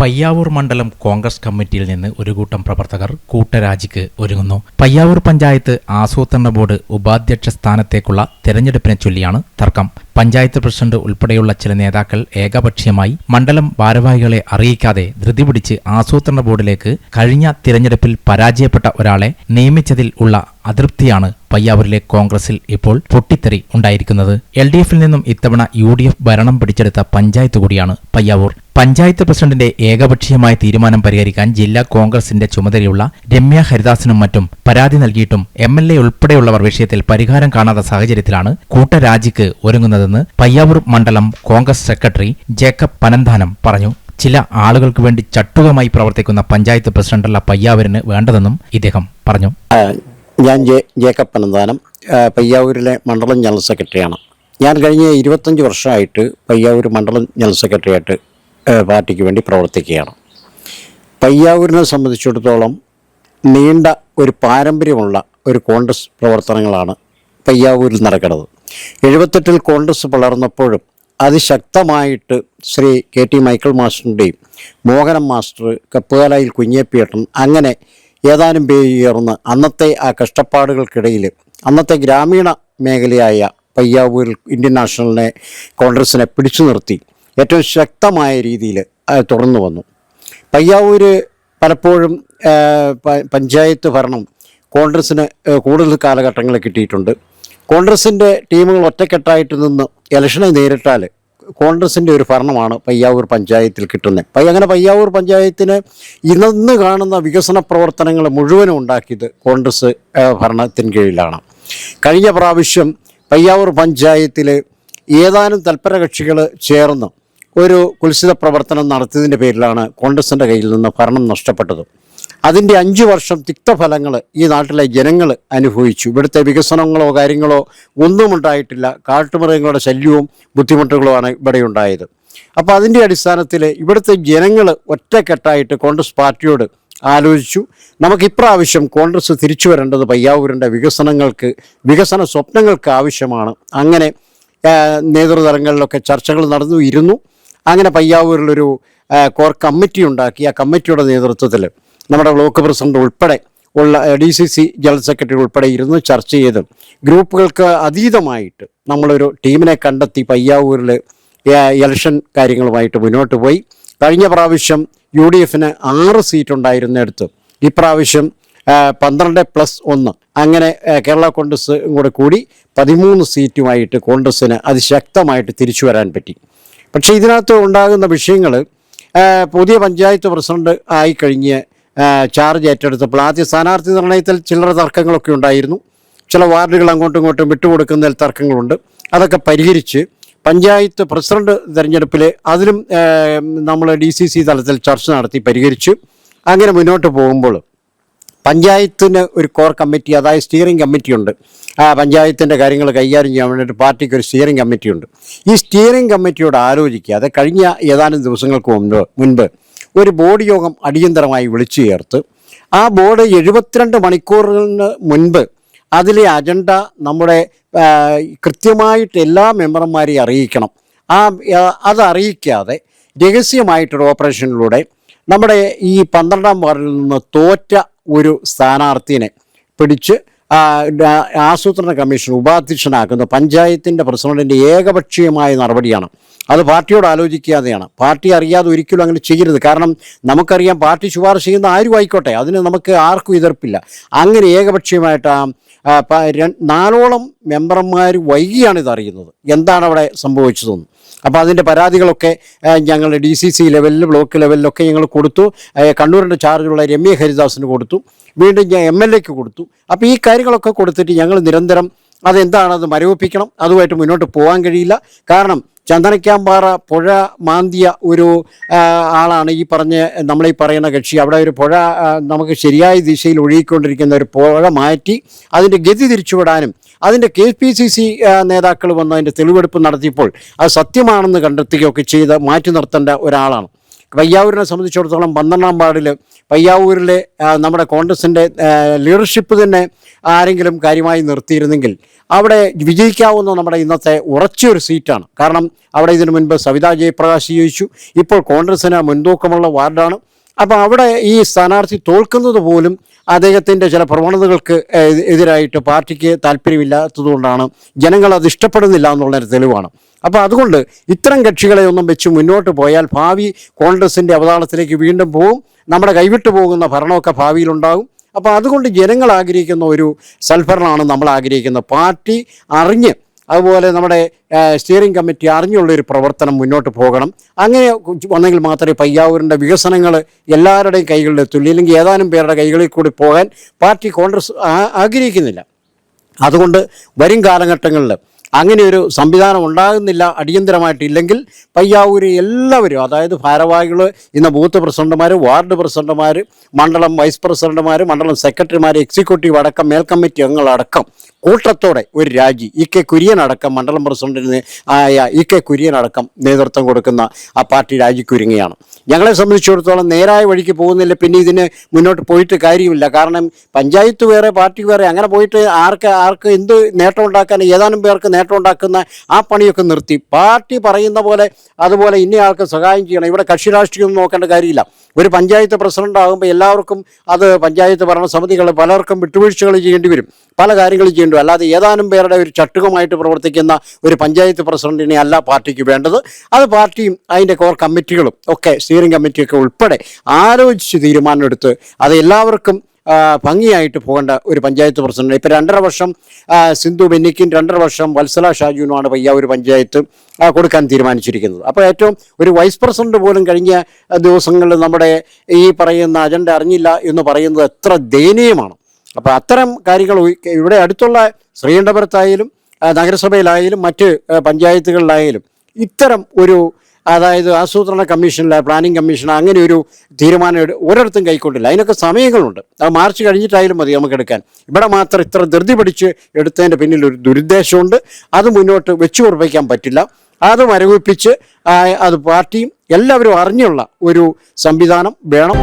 പയ്യാവൂർ മണ്ഡലം കോൺഗ്രസ് കമ്മിറ്റിയിൽ നിന്ന് ഒരു കൂട്ടം പ്രവർത്തകർ കൂട്ടരാജിക്ക് ഒരുങ്ങുന്നു. പയ്യാവൂർ പഞ്ചായത്ത് ആസൂത്രണ ബോർഡ് ഉപാധ്യക്ഷ സ്ഥാനത്തേക്കുള്ള തെരഞ്ഞെടുപ്പിനെ ചൊല്ലിയാണ് തർക്കം. പഞ്ചായത്ത് പ്രസിഡന്റ് ഉൾപ്പെടെയുള്ള ചില നേതാക്കൾ ഏകപക്ഷീയമായി മണ്ഡലം ഭാരവാഹികളെ അറിയിക്കാതെ ധൃതി പിടിച്ച് ആസൂത്രണ ബോർഡിലേക്ക് കഴിഞ്ഞ തിരഞ്ഞെടുപ്പിൽ പരാജയപ്പെട്ട ഒരാളെ നിയമിച്ചതിൽ ഉള്ള അതൃപ്തിയാണ് പയ്യാവൂരിലെ കോൺഗ്രസിൽ ഇപ്പോൾ പൊട്ടിത്തെറി ഉണ്ടായിരിക്കുന്നത്. എൽ ഡി എഫിൽ നിന്നും ഇത്തവണ യു ഡി എഫ് ഭരണം പിടിച്ചെടുത്ത പഞ്ചായത്ത് കൂടിയാണ് പയ്യാവൂർ. പഞ്ചായത്ത് പ്രസിഡന്റിന്റെ ഏകപക്ഷീയമായ തീരുമാനം പരിഹരിക്കാൻ ജില്ലാ കോൺഗ്രസിന്റെ ചുമതലയുള്ള രമ്യ ഹരിദാസിനും മറ്റും പരാതി നൽകിയിട്ടും എം എൽ എ ഉൾപ്പെടെയുള്ളവർ വിഷയത്തിൽ പരിഹാരം കാണാത്ത സാഹചര്യത്തിലാണ് കൂട്ടരാജിക്ക് ഒരുങ്ങുന്നതെന്ന് പയ്യാവൂർ മണ്ഡലം കോൺഗ്രസ് സെക്രട്ടറി ജേക്കബ് പനന്താനം പറഞ്ഞു. ചില ആളുകൾക്ക് വേണ്ടി ചട്ടുകമായി പ്രവർത്തിക്കുന്ന പഞ്ചായത്ത് പ്രസിഡന്റല്ല പയ്യാവൂരിന് വേണ്ടതെന്നും ഇദ്ദേഹം പറഞ്ഞു. ഞാൻ ജേക്കബ് പനന്താനം പയ്യാവൂരിലെ മണ്ഡലം ജനറൽ സെക്രട്ടറിയാണ്. ഞാൻ കഴിഞ്ഞ ഇരുപത്തഞ്ച് വർഷമായിട്ട് പയ്യാവൂർ മണ്ഡലം ജനറൽ സെക്രട്ടറിയായിട്ട് പാർട്ടിക്ക് വേണ്ടി പ്രവർത്തിക്കുകയാണ്. പയ്യാവൂരിനെ സംബന്ധിച്ചിടത്തോളം നീണ്ട ഒരു പാരമ്പര്യമുള്ള ഒരു കോൺഗ്രസ് പ്രവർത്തനങ്ങളാണ് പയ്യാവൂരിൽ നടക്കുന്നത്. എഴുപത്തെട്ടിൽ കോൺഗ്രസ് വളർന്നപ്പോഴും അതിശക്തമായിട്ട് ശ്രീ കെ ടി മൈക്കിൾ മാസ്റ്ററിന്റെയും മോഹനം മാസ്റ്റർ കപ്പുകാലായിൽ കുഞ്ഞേപ്പിയേട്ടൻ അങ്ങനെ ഏതാനും പേരുയർന്ന് അന്നത്തെ ആ കഷ്ടപ്പാടുകൾക്കിടയിൽ അന്നത്തെ ഗ്രാമീണ മേഖലയായ പയ്യാവൂരിൽ ഇന്ത്യൻ നാഷണലിനെ കോൺഗ്രസിനെ പിടിച്ചു നിർത്തി ഏറ്റവും ശക്തമായ രീതിയിൽ തുടർന്നു വന്നു. പയ്യാവൂര് പലപ്പോഴും പഞ്ചായത്ത് ഭരണം കോൺഗ്രസ്സിന് കൂടുതൽ കാലഘട്ടങ്ങൾ കിട്ടിയിട്ടുണ്ട്. കോൺഗ്രസിന്റെ ടീമുകൾ ഒറ്റക്കെട്ടായിട്ട് നിന്ന് ഇലക്ഷനെ നേരിട്ടാൽ കോൺഗ്രസിന്റെ ഒരു ഭരണമാണ് പയ്യാവൂർ പഞ്ചായത്തിൽ കിട്ടുന്നത്. പയ്യ അങ്ങനെ പയ്യാവൂർ പഞ്ചായത്തിന് ഇന്ന് കാണുന്ന വികസന പ്രവർത്തനങ്ങൾ മുഴുവനും ഉണ്ടാക്കിയത് കോൺഗ്രസ് ഭരണത്തിന് കീഴിലാണ്. കഴിഞ്ഞ പ്രാവശ്യം പയ്യാവൂർ പഞ്ചായത്തിൽ ഏതാനും തൽപര കക്ഷികൾ ചേർന്ന് ഒരു കുൽസിത പ്രവർത്തനം നടത്തിയതിന്റെ പേരിലാണ് കോൺഗ്രസിന്റെ കയ്യിൽ നിന്ന് ഭരണം നഷ്ടപ്പെട്ടത്. അതിന്റെ അഞ്ച് വർഷം തിക്തഫലങ്ങൾ ഈ നാട്ടിലെ ജനങ്ങൾ അനുഭവിച്ചു. ഇവിടുത്തെ വികസനങ്ങളോ കാര്യങ്ങളോ ഒന്നും ഉണ്ടായിട്ടില്ല. കാട്ടുമൃഗങ്ങളുടെ ശല്യവും ബുദ്ധിമുട്ടുകളുമാണ് ഇവിടെ ഉണ്ടായത്. അപ്പോൾ അതിന്റെ അടിസ്ഥാനത്തിൽ ഇവിടുത്തെ ജനങ്ങൾ ഒറ്റക്കെട്ടായിട്ട് കോൺഗ്രസ് പാർട്ടിയോട് ആലോചിച്ചു. നമുക്ക് ഇപ്രാവശ്യം കോൺഗ്രസ് തിരിച്ചു വരേണ്ടത് പയ്യാവൂരിന്റെ വികസനങ്ങൾക്ക് വികസന സ്വപ്നങ്ങൾക്ക് ആവശ്യമാണ്. അങ്ങനെ നേതൃതലങ്ങളിലൊക്കെ ചർച്ചകൾ നടന്നു ഇരുന്നു. അങ്ങനെ പയ്യാവൂരിലൊരു കോർ കമ്മിറ്റി ഉണ്ടാക്കി. ആ കമ്മിറ്റിയുടെ നേതൃത്വത്തിൽ നമ്മുടെ ബ്ലോക്ക് പ്രസിഡന്റ് ഉൾപ്പെടെ ഉള്ള D C C general secretary ഉൾപ്പെടെ ഇരുന്ന് ചർച്ച ചെയ്ത് ഗ്രൂപ്പുകൾക്ക് അതീതമായിട്ട് നമ്മളൊരു ടീമിനെ കണ്ടെത്തി പയ്യാവൂരിൽ ഇലക്ഷൻ കാര്യങ്ങളുമായിട്ട് മുന്നോട്ട് പോയി. കഴിഞ്ഞ പ്രാവശ്യം യു ഡി എഫിന് ആറ് സീറ്റുണ്ടായിരുന്നിടത്ത് ഇപ്രാവശ്യം പന്ത്രണ്ട് പ്ലസ് ഒന്ന്. അങ്ങനെ കേരള കോൺഗ്രസ് കൂടെ കൂടി പതിമൂന്ന് സീറ്റുമായിട്ട് കോൺഗ്രസ്സിന് അതിശക്തമായിട്ട് തിരിച്ചു വരാൻ പറ്റി. പക്ഷേ ഇതിനകത്ത് ഉണ്ടാകുന്ന വിഷയങ്ങൾ പുതിയ പഞ്ചായത്ത് പ്രസിഡന്റ് ആയിക്കഴിഞ്ഞ് ചാർജ് ഏറ്റെടുത്തപ്പോൾ ആദ്യ സ്ഥാനാർത്ഥി നിർണയത്തിൽ ചില്ലറ തർക്കങ്ങളൊക്കെ ഉണ്ടായിരുന്നു. ചില വാർഡുകൾ അങ്ങോട്ടും ഇങ്ങോട്ടും വിട്ടുകൊടുക്കുന്നതിൽ തർക്കങ്ങളുണ്ട്. അതൊക്കെ പരിഹരിച്ച് പഞ്ചായത്ത് പ്രസിഡന്റ് തിരഞ്ഞെടുപ്പിൽ അതിലും നമ്മൾ ഡി സി സി തലത്തിൽ ചർച്ച നടത്തി പരിഹരിച്ചു. അങ്ങനെ മുന്നോട്ട് പോകുമ്പോൾ പഞ്ചായത്തിന് ഒരു കോർ കമ്മിറ്റി അതായത് സ്റ്റിയറിംഗ് കമ്മിറ്റി ഉണ്ട്. ആ പഞ്ചായത്തിന്റെ കാര്യങ്ങൾ കൈകാര്യം ചെയ്യാൻ വേണ്ടിയിട്ട് പാർട്ടിക്ക് ഒരു സ്റ്റിയറിംഗ് കമ്മിറ്റിയുണ്ട് ഈ സ്റ്റിയറിംഗ് കമ്മിറ്റിയോട് ആലോചിക്കുക. അത് കഴിഞ്ഞ ഏതാനും ദിവസങ്ങൾക്ക് മുൻപ് മുൻപ് ഒരു ബോർഡ് യോഗം അടിയന്തരമായി വിളിച്ചു ചേർത്ത് ആ ബോർഡ് എഴുപത്തിരണ്ട് മണിക്കൂറിന് മുൻപ് അതിലെ അജണ്ട നമ്മുടെ കൃത്യമായിട്ട് എല്ലാ മെമ്പർമാരെയും അറിയിക്കണം. ആ അത് അറിയിക്കാതെ രഹസ്യമായിട്ടൊരു ഓപ്പറേഷനിലൂടെ നമ്മുടെ ഈ പന്ത്രണ്ടാം വാർഡിൽ നിന്ന് തോറ്റ ഒരു സ്ഥാനാർത്ഥിനെ പിടിച്ച് ആസൂത്രണ കമ്മീഷൻ ഉപാധ്യക്ഷനാക്കുന്ന പഞ്ചായത്തിന്റെ പ്രസിഡന്റിന്റെ ഏകപക്ഷീയമായ നടപടിയാണ്. അത് പാർട്ടിയോട് ആലോചിക്കാതെയാണ്. പാർട്ടി അറിയാതെ ഒരിക്കലും അങ്ങനെ ചെയ്യരുത്. കാരണം നമുക്കറിയാം പാർട്ടി ശുപാർശ ചെയ്യുന്ന ആരും ആയിക്കോട്ടെ. അതിന് നമുക്ക് ആർക്കും എതിർപ്പില്ല. അങ്ങനെ ഏകപക്ഷീയമായിട്ട് നാലോളം മെമ്പർമാർ വൈകിയാണ് ഇത് അറിയുന്നത്. എന്താണ് അവിടെ സംഭവിച്ചതെന്ന്? അപ്പോൾ അതിന്റെ പരാതികളൊക്കെ ഞങ്ങൾ ഡി സി സി ലെവലിൽ ബ്ലോക്ക് ലെവലിലൊക്കെ ഞങ്ങൾ കൊടുത്തു. കണ്ണൂരിന്റെ ചാർജുള്ള രമ്യ ഹരിദാസിന് കൊടുത്തു. വീണ്ടും ഞാൻ എം എൽ എക്ക് കൊടുത്തു. അപ്പോൾ ഈ കാര്യങ്ങളൊക്കെ കൊടുത്തിട്ട് ഞങ്ങൾ നിരന്തരം അതെന്താണ് അത് മരവിപ്പിക്കണം. അതുമായിട്ട് മുന്നോട്ട് പോകാൻ കഴിയില്ല. കാരണം ചന്ദനക്കാമ്പാറ പുഴ മാന്തിയ ഒരു ആളാണ് ഈ പറഞ്ഞ നമ്മളീ പറയുന്ന കക്ഷി. അവിടെ ഒരു പുഴ നമുക്ക് ശരിയായ ദിശയിൽ ഒഴുകിക്കൊണ്ടിരിക്കുന്ന ഒരു പുഴ മാറ്റി അതിന്റെ ഗതി തിരിച്ചുവിടാനും അതിന്റെ കെ പി സി സി നേതാക്കൾ വന്ന് അതിന്റെ തെളിവെടുപ്പ് നടത്തിയപ്പോൾ അത് സത്യമാണെന്ന് കണ്ടെത്തുകയൊക്കെ ചെയ്ത് മാറ്റി നിർത്തേണ്ട ഒരാളാണ്. പയ്യാവൂരിനെ സംബന്ധിച്ചിടത്തോളം പന്ത്രണ്ടാം വാർഡിൽ പയ്യാവൂരിലെ നമ്മുടെ കോൺഗ്രസിന്റെ ലീഡർഷിപ്പ് തന്നെ ആരെങ്കിലും കാര്യമായി നിർത്തിയിരുന്നെങ്കിൽ അവിടെ വിജയിക്കാവുന്ന നമ്മുടെ ഇന്നത്തെ ഉറച്ചൊരു സീറ്റാണ്. കാരണം അവിടെ ഇതിനു മുൻപ് സവിതാ ജയപ്രകാശ് ജയിച്ചു. ഇപ്പോൾ കോൺഗ്രസിന് മുൻതൂക്കമുള്ള വാർഡാണ്. അപ്പോൾ അവിടെ ഈ സ്ഥാനാർത്ഥി തോൽക്കുന്നത് പോലും അദ്ദേഹത്തിന്റെ ചില പ്രവണതകൾക്ക് എതിരായിട്ട് പാർട്ടിക്ക് താല്പര്യമില്ലാത്തതുകൊണ്ടാണ് ജനങ്ങൾ അത് ഇഷ്ടപ്പെടുന്നില്ല എന്നുള്ളൊരു തെളിവാണ്. അപ്പോൾ അതുകൊണ്ട് ഇത്തരം കക്ഷികളെ ഒന്നും വെച്ച് മുന്നോട്ട് പോയാൽ ഭാവി കോൺഗ്രസിന്റെ അവതാളത്തിലേക്ക് വീണ്ടും പോവും. നമ്മുടെ കൈവിട്ടു പോകുന്ന ഭരണമൊക്കെ ഭാവിയിലുണ്ടാകും അപ്പോൾ അതുകൊണ്ട് ജനങ്ങൾ ആഗ്രഹിക്കുന്ന ഒരു സൽഭരണമാണ് നമ്മൾ ആഗ്രഹിക്കുന്നത് പാർട്ടി അറിഞ്ഞ് അതുപോലെ നമ്മുടെ സ്റ്റിയറിംഗ് കമ്മിറ്റി അറിഞ്ഞുള്ളൊരു പ്രവർത്തനം മുന്നോട്ട് പോകണം. അങ്ങനെ വന്നെങ്കിൽ മാത്രമേ പയ്യാവൂരിന്റെ വികസനങ്ങൾ എല്ലാവരുടെയും കൈകളിൽ എത്തുള്ളൂ ഇല്ലെങ്കിൽ ഏതാനും പേരുടെ കൈകളിൽ കൂടി പോകാൻ പാർട്ടി കോൺഗ്രസ് ആഗ്രഹിക്കുന്നില്ല. അതുകൊണ്ട് വരും കാലഘട്ടങ്ങളിൽ അങ്ങനെ ഒരു സംവിധാനം ഉണ്ടാകുന്നില്ല അടിയന്തരമായിട്ടില്ലെങ്കിൽ പയ്യാവൂര് എല്ലാവരും അതായത് ഭാരവാഹികൾ ഇന്ന് ബൂത്ത് പ്രസിഡന്റുമാർ വാർഡ് പ്രസിഡന്റുമാർ മണ്ഡലം വൈസ് പ്രസിഡന്റുമാർ മണ്ഡലം സെക്രട്ടറിമാർ എക്സിക്യൂട്ടീവ് അടക്കം മേൽ കമ്മിറ്റി അംഗങ്ങളടക്കം കൂട്ടത്തോടെ ഒരു രാജി. ഇ കെ കുര്യൻ അടക്കം മണ്ഡലം പ്രസിഡന്റിന് ആയ ഇ കെ കുര്യൻ അടക്കം നേതൃത്വം കൊടുക്കുന്ന ആ പാർട്ടി രാജിക്കുരുങ്ങിയാണ് ഞങ്ങളെ സംബന്ധിച്ചിടത്തോളം നേരായ വഴിക്ക് പോകുന്നില്ല. പിന്നെ ഇതിന് മുന്നോട്ട് പോയിട്ട് കാര്യമില്ല. കാരണം പഞ്ചായത്ത് വേറെ പാർട്ടി വേറെ അങ്ങനെ പോയിട്ട് ആർക്ക് ആർക്ക് എന്ത് നേട്ടം ഉണ്ടാക്കാൻ ഏതാനും പേർക്ക് നേട്ടം ഉണ്ടാക്കുന്ന ആ പണിയൊക്കെ നിർത്തി. പാർട്ടി പറയുന്ന പോലെ അതുപോലെ ഇന്നയാൾക്ക് സഹായം ചെയ്യണം. ഇവിടെ കക്ഷി രാഷ്ട്രീയം നോക്കേണ്ട കാര്യമില്ല. ഒരു പഞ്ചായത്ത് പ്രസിഡന്റ് ആകുമ്പോൾ എല്ലാവർക്കും അത് പഞ്ചായത്ത് ഭരണസമിതികൾ പലർക്കും വിട്ടുവീഴ്ചകൾ ചെയ്യേണ്ടി വരും. പല കാര്യങ്ങളും ചെയ്യേണ്ടി വരും. അല്ലാതെ ഏതാനും പേരുടെ ഒരു ചട്ടുകമായിട്ട് പ്രവർത്തിക്കുന്ന ഒരു പഞ്ചായത്ത് പ്രസിഡന്റിനെ അല്ല പാർട്ടിക്ക് വേണ്ടത്. അത് പാർട്ടിയും അതിന്റെ കോർ കമ്മിറ്റികളും ഒക്കെ സ്റ്റിയറിംഗ് കമ്മിറ്റിയൊക്കെ ഉൾപ്പെടെ ആലോചിച്ച് തീരുമാനമെടുത്ത് അത് എല്ലാവർക്കും ഭംഗിയായിട്ട് പോകേണ്ട ഒരു പഞ്ചായത്ത് പ്രസിഡന്റ്. ഇപ്പം രണ്ടര വർഷം സിന്ധു ബെന്നിക്കും രണ്ടര വർഷം വത്സല ഷാജുവിനുമാണ് ഒരു പഞ്ചായത്ത് കൊടുക്കാൻ തീരുമാനിച്ചിരിക്കുന്നത്. അപ്പോൾ ഏറ്റവും ഒരു വൈസ് പ്രസിഡന്റ് പോലും കഴിഞ്ഞ ദിവസങ്ങളിൽ നമ്മുടെ ഈ പറയുന്ന അജണ്ട അറിഞ്ഞില്ല എന്ന് പറയുന്നത് എത്ര ദയനീയമാണ്. അപ്പോൾ അത്തരം കാര്യങ്ങൾ ഇവിടെ അടുത്തുള്ള ശ്രീകണ്ഠപുരത്തായാലും നഗരസഭയിലായാലും മറ്റ് പഞ്ചായത്തുകളിലായാലും ഇത്തരം ഒരു അതായത് ആസൂത്രണ കമ്മീഷനിലെ പ്ലാനിംഗ് കമ്മീഷൻ അങ്ങനെ ഒരു തീരുമാനം ഒരിടത്തും കൈക്കൊണ്ടില്ല. അതിനൊക്കെ സമയങ്ങളുണ്ട്. അത് മാർച്ച് കഴിഞ്ഞിട്ടായാലും മതി നമുക്ക് എടുക്കാൻ. ഇവിടെ മാത്രം ഇത്ര ധൃതി പിടിച്ച് എടുത്തതിന്റെ പിന്നിൽ ഒരു ദുരുദ്ദേശമുണ്ട്. അത് മുന്നോട്ട് വെച്ചു ഉറപ്പിക്കാൻ പറ്റില്ല. അത് മരവിപ്പിച്ച് അത് പാർട്ടിയും എല്ലാവരും അറിഞ്ഞുള്ള ഒരു സംവിധാനം വേണം.